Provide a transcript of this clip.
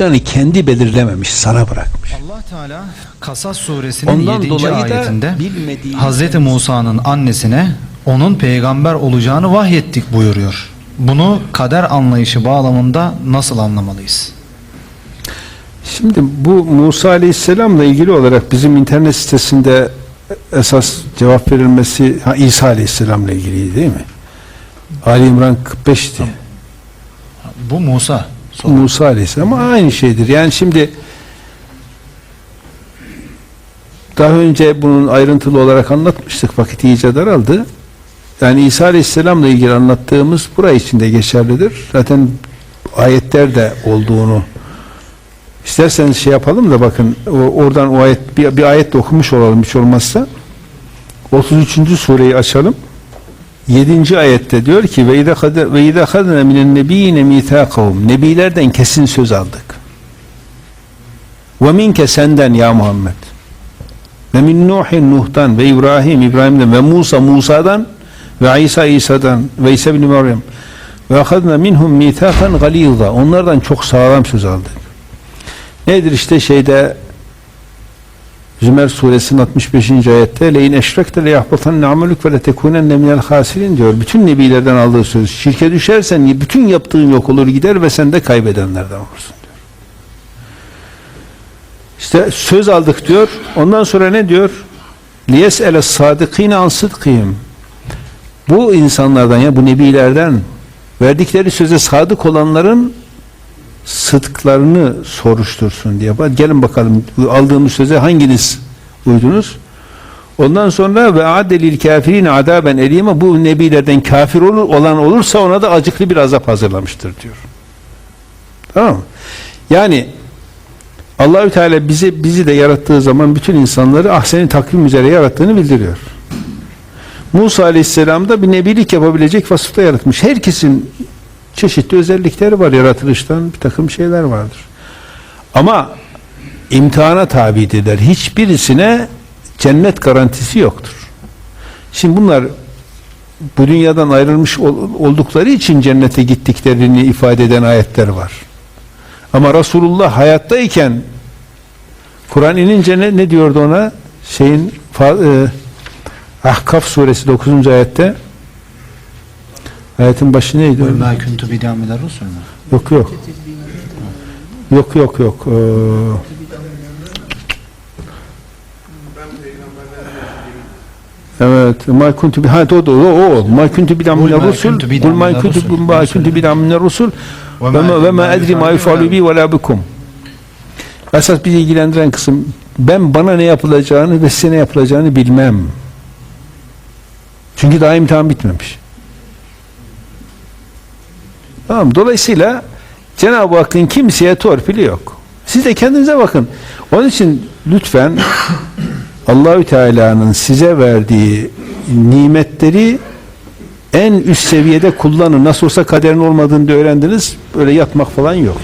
Yani kendi belirlememiş, sana bırakmış. Allah Teala Kasas suresinin Ondan 7. dolayı da ayetinde Hazreti Musa'nın annesine onun peygamber olacağını vahyettik buyuruyor. Bunu kader anlayışı bağlamında nasıl anlamalıyız? Şimdi bu Musa Aleyhisselam'la ilgili olarak bizim internet sitesinde esas cevap verilmesi ha, İsa Aleyhisselam'la ilgili değil mi? Ali İmran 45'ti. Bu Musa. Musa Aleyhisselam ama aynı şeydir. Yani şimdi daha önce bunun ayrıntılı olarak anlatmıştık. Vakit iyice daraldı. Yani İsa Aleyhisselam'la ilgili anlattığımız buraya içinde geçerlidir. Zaten ayetlerde olduğunu isterseniz şey yapalım da bakın oradan o ayet bir, bir ayet de okumuş olalım hiç olmazsa. 33. sureyi açalım. 7. ayette diyor ki ve idâ kad- ve idâ kadne minen nebiyine mithâkahum nebilerden kesin söz aldık. Ve minke senden ya Muhammed. Ve min Nuhin Nuh'tan ve İbrahim İbrahim'den ve Musa Musa'dan ve İsa İsa'dan ve İsa bin Meryem ve akadna minhum mithakan galiza onlardan çok sağlam söz aldık. Nedir işte şeyde Zümer suresinin 65. ayette leyin eşrekte le yahbatanne amelük ve le tekunenne minel diyor. Bütün nebilerden aldığı söz. Şirke düşersen bütün yaptığın yok olur gider ve sen de kaybedenlerden olursun diyor. İşte söz aldık diyor. Ondan sonra ne diyor? Liyes ele sadıkine an. Bu insanlardan ya bu nebilerden verdikleri söze sadık olanların sıdklarını soruştursun diye. Gelin bakalım aldığımız söze hanginiz uydunuz? Ondan sonra ve adelil kafirin adaben elime bu nebilerden kafir olur, olan olursa ona da acıklı bir azap hazırlamıştır diyor. Tamam mı? Yani Allahü Teala bizi bizi de yarattığı zaman bütün insanları ahseni takvim üzere yarattığını bildiriyor. Musa Aleyhisselam da bir nebilik yapabilecek vasıfta yaratmış. Herkesin çeşitli özellikleri var yaratılıştan bir takım şeyler vardır. Ama imtihana tabidirler. Hiçbirisine cennet garantisi yoktur. Şimdi bunlar bu dünyadan ayrılmış ol- oldukları için cennete gittiklerini ifade eden ayetler var. Ama Resulullah hayattayken Kur'an inince ne, ne diyordu ona? Şeyin e, Ahkaf suresi 9. ayette ayetin başı neydi? Mâ kuntu bidâ minel rusul mü? Yok yok. Yok yok yok. Ee, Evet. Ma kuntu bi ha o da o o. Ma kuntu bi ma rusul. Kul ma kuntu rusul. ma kuntu bi rusul. Ve ma ve ma edri ma yufalu bi ve la bikum. Esas bizi ilgilendiren kısım ben bana ne yapılacağını ve size ne yapılacağını bilmem. Çünkü daha imtihan bitmemiş. Tamam. Dolayısıyla Cenab-ı Hakk'ın kimseye torpili yok. Siz de kendinize bakın. Onun için lütfen Allahü Teala'nın size verdiği nimetleri en üst seviyede kullanın. Nasıl olsa kaderin olmadığını da öğrendiniz. Böyle yatmak falan yok.